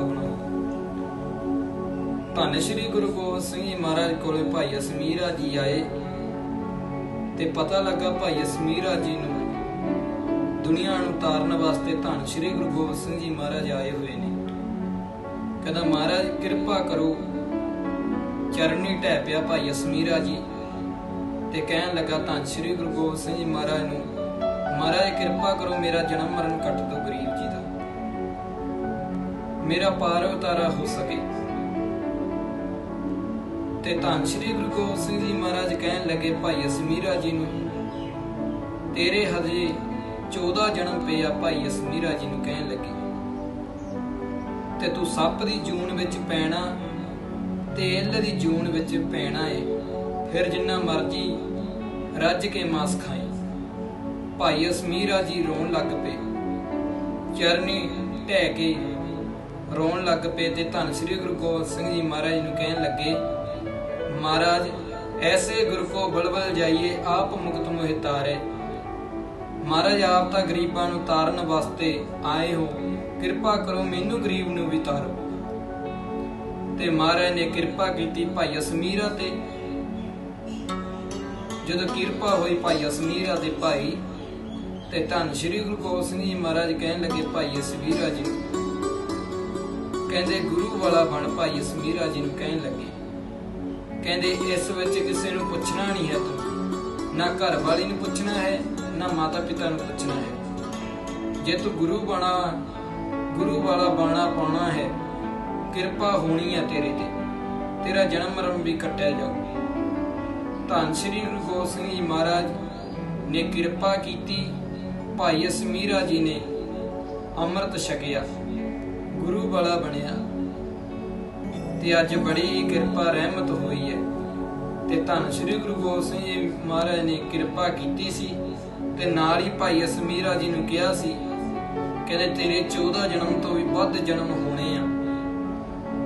ਬਣਾਓ ਧੰਨ ਸ਼੍ਰੀ ਗੁਰੂ ਗੋਬਿੰਦ ਸਿੰਘ ਜੀ ਮਹਾਰਾਜ ਕੋਲੇ ਭਾਈ ਅਸਮੀਰਾ ਜੀ ਆਏ ਤੇ ਪਤਾ ਲੱਗਾ ਭਾਈ ਅਸਮੀਰਾ ਜੀ ਨੂੰ ਦੁਨੀਆ ਨੂੰ ਤਾਰਨ ਵਾਸਤੇ ਧੰਨ ਸ਼੍ਰੀ ਗੁਰੂ ਗੋਬਿੰਦ ਸਿੰਘ ਜੀ ਮਹਾਰਾਜ ਆਏ ਹੋਏ ਨੇ। ਕਹਿੰਦਾ, ਮਹਾਰਾਜ, ਕਿਰਪਾ ਕਰੋ। ਚਰਨੀ ਢਹਿ ਪਿਆ ਭਾਈ ਅਸਮੀਰਾ ਜੀ ਤੇ ਕਹਿਣ ਲੱਗਾ, ਧੰਨ ਸ਼੍ਰੀ ਗੁਰੂ ਗੋਬਿੰਦ ਸਿੰਘ ਜੀ ਮਹਾਰਾਜ ਨੂੰ, ਮਹਾਰਾਜ ਕਿਰਪਾ ਕਰੋ ਮੇਰਾ ਜਨਮ ਮਰਨ ਕੱਟ ਦੋ ਗਰੀਬ ਮੇਰਾ ਪਾਰ ਉਤਾਰਾ ਹੋ ਸਕੇ। ਤੇ ਧੰਨ ਸ਼੍ਰੀ ਗੁਰੂ ਗੋਬਿੰਦ ਸਿੰਘ ਜੀ ਮਹਾਰਾਜ ਕਹਿਣ ਲੱਗੇ, ਭਾਈ ਅਸਮੀਰਾ ਜੀ ਨੂੰ, ਤੇਰੇ ਹਜੇ 14 ਜਨਮ ਪਏ ਭਾਈ ਅਸਮੀਰਾ ਜੀ ਨੂੰ ਕਹਿਣ ਲੱਗੇ। ਤੇ ਤੂੰ ਸੱਪ ਦੀ ਜੂਨ ਵਿੱਚ ਪੈਣਾ, ਤੇ ਇੱਲ ਦੀ ਜੂਨ ਵਿੱਚ ਪੈਣਾ ਏ। ਫਿਰ ਜਿੰਨਾ ਮਰਜ਼ੀ ਰੱਜ ਕੇ ਮਾਸ ਖਾਏ ਭਾਈ ਅਸਮੀਰਾ ਜੀ ਰੋਣ ਲੱਗ ਪਏ। ਚਰਨੀ ਢਹਿ ਕੇ ਰੋਣ ਲੱਗ ਪਏ ਤੇ ਧੰਨ ਸ੍ਰੀ ਗੁਰੂ ਗੋਬਿੰਦ ਸਿੰਘ ਜੀ ਮਹਾਰਾਜ ਨੂੰ ਕਹਿਣ ਲੱਗੇ, ਮਹਾਰਾਜ, ਐਸੇ ਗੁਰੂ ਕੋ ਬਲਬਲ ਜਾਈਏ, ਆਪ ਮੁਕਤ ਮੋਹਿ ਤਾਰੇ। ਮਹਾਰਾਜ, ਆਪ ਤਾਂ ਗਰੀਬਾਂ ਨੂੰ ਤਾਰਨ ਵਾਸਤੇ ਆਏ ਹੋ। ਕਿਰਪਾ ਕਰੋ ਮੈਨੂੰ ਗਰੀਬ ਨੂੰ ਵੀ ਤਾਰੋ। ਤੇ ਮਹਾਰਾਜ ਨੇ ਕਿਰਪਾ ਕੀਤੀ ਭਾਈ ਅਸਮੀਰਾ ਤੇ। ਜਦੋਂ ਕਿਰਪਾ ਹੋਈ ਭਾਈ ਅਸਮੀਰਾ ਦੇ ਭਾਈ, ਤੇ ਧੰਨ ਸ਼੍ਰੀ ਗੁਰੂ ਗੋਬਿੰਦ ਸਿੰਘ ਜੀ ਮਹਾਰਾਜ ਕਹਿਣ ਲੱਗੇ, ਭਾਈ ਅਸਮੀਰਾ ਜੀ ਕਹਿੰਦੇ ਗੁਰੂ ਵਾਲਾ ਬਣ ਭਾਈ ਅਸਮੀਰਾ ਜੀ ਨੂੰ ਕਹਿਣ ਲੱਗੇ। ਕਹਿੰਦੇ ਇਸ ਵਿੱਚ ਕਿਸੇ ਨੂੰ ਪੁੱਛਣਾ ਨਹੀਂ ਹੈ ਤੂੰ। ਨਾ ਘਰ ਵਾਲੀ ਨੂੰ ਪੁੱਛਣਾ ਹੈ, ਨਾ ਮਾਤਾ ਪਿਤਾ ਨੂੰ ਪੁੱਛਣਾ ਹੈ। ਜੇ ਤੂੰ ਗੁਰੂ ਬਣਾ, ਗੁਰੂ ਵਾਲਾ ਬਾਣਾ ਪਾਉਣਾ ਹੈ, ਕਿਰਪਾ ਹੋਣੀ ਹੈ ਤੇਰੇ ਤੇ। ਤੇਰਾ ਜਨਮ ਮਰਨ ਵੀ ਕੱਟਿਆ ਜਾਊ ਧੰਨ ਸ਼੍ਰੀ ਗੁਰੂ ਗੋਬਿੰਦ ਸਿੰਘ ਜੀ ਮਹਾਰਾਜ ਨੇ ਕਿਰਪਾ ਕੀਤੀ, ਭਾਈ ਅਸਮੀਰਾ ਜੀ ਨੇ ਅੰਮ੍ਰਿਤ ਛਕਿਆ। ਗੁਰੂ ਵਾਲਾ ਬਣਿਆ। ਤੇ ਅੱਜ ਬੜੀ ਕਿਰਪਾ ਰਹਿਮਤ ਹੋਈ ਹੈ। ਤੇ ਧੰਨ ਸ਼੍ਰੀ ਗੁਰੂ ਗੋਬਿੰਦ ਸਿੰਘ ਜੀ ਮਹਾਰਾਜ ਨੇ ਕਿਰਪਾ ਕੀਤੀ ਸੀ। ਤੇ ਨਾਲ ਹੀ ਭਾਈ ਅਸਮੀਰਾ ਜੀ ਨੂੰ ਕਿਹਾ ਸੀ ਕਹਿੰਦੇ ਤੇਰੇ 14 ਜਨਮ ਤੋਂ ਵੀ ਵੱਧ ਜਨਮ ਹੋਣੇ ਆ,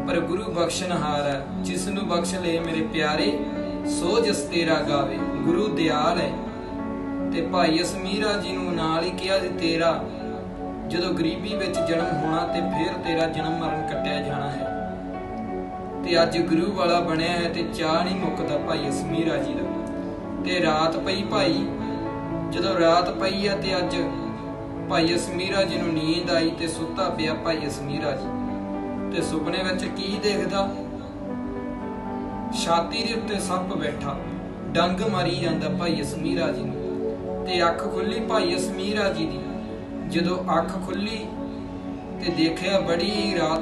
ਪਰ ਗੁਰੂ ਬਖਸ਼ਣਹਾਰ ਹੈ। ਜਿਸ ਨੂੰ ਬਖਸ਼ ਲੈ ਮੇਰੇ ਪਿਆਰੇ, ਸੋ ਜਸ ਤੇਰਾ ਗਾਵੇ। ਗੁਰੂ ਦਿਆਲ ਹੈ। ਤੇ ਭਾਈ ਅਸਮੀਰਾ ਜੀ ਨੂੰ ਨਾਲ ਹੀ ਕਿਹਾ ਸੀ ਤੇਰਾ ਜਦੋਂ ਗਰੀਬੀ ਵਿੱਚ ਜਨਮ ਹੋਣਾ ਤੇ ਫਿਰ ਤੇਰਾ ਜਨਮ ਮਰਨ ਕੱਟਿਆ ਜਾਣਾ ਹੈ। ਤੇ ਅੱਜ ਗੁਰੂ ਵਾਲਾ ਬਣਿਆ ਹੈ ਤੇ ਚਾਹ ਨਹੀਂ ਮੁੱਕਦਾ ਭਾਈ ਅਸਮੀਰਾ ਜੀ ਦਾ। ਤੇ ਰਾਤ ਪਈ ਭਾਈ, ਜਦੋਂ ਰਾਤ ਪਈ ਆ ਤੇ ਅੱਜ ਭਾਈ ਅਸਮੀਰਾ ਜੀ ਨੂੰ ਨੀਂਦ ਆਈ ਤੇ ਸੁੱਤਾ ਪਿਆ ਭਾਈ ਅਸਮੀਰਾ ਜੀ। ਤੇ ਸੁਪਨੇ ਵਿੱਚ ਕੀ ਦੇਖਦਾ? ਛਾਤੀ ਦੇ ਉੱਤੇ ਸੱਪ ਬੈਠਾ, ਡੰਗ ਮਾਰੀ ਜਾਂਦਾ ਭਾਈ ਅਸਮੀਰਾ ਜੀ ਨੂੰ। ਤੇ ਅੱਖ ਖੁੱਲੀ ਭਾਈ ਅਸਮੀਰਾ ਜੀ ਦੀ। ਜਦੋਂ ਅੱਖ ਖੁੱਲੀ ਤੇ ਦੇਖਿਆ ਬੜੀ ਰਾਤ